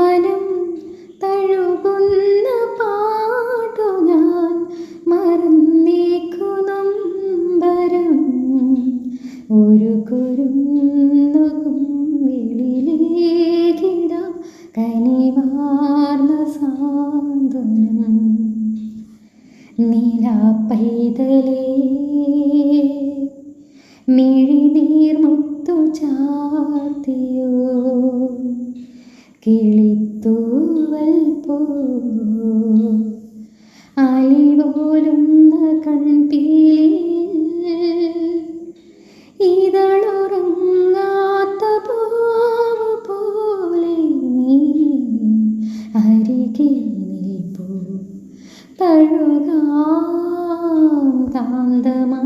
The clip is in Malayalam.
മനം തഴുകുന്ന പാട്ടു ഞാൻ മറന്നേക്കുനൊമ്പരം ഒരു കുരുന്നു കനിവാർന്ന സാന്ത്വനം. നീല പൈതലേ മിഴിനീർ മുത്തു ചാത്തിയോ കിളിത്തൂവൽ പോ അലിപോലുന്ന കൺപീലിൽ ഇതളുറങ്ങാത്ത പോലെ നീ അരികെ നിൽപ്പൂ. തഴുകാം കാന്തമാ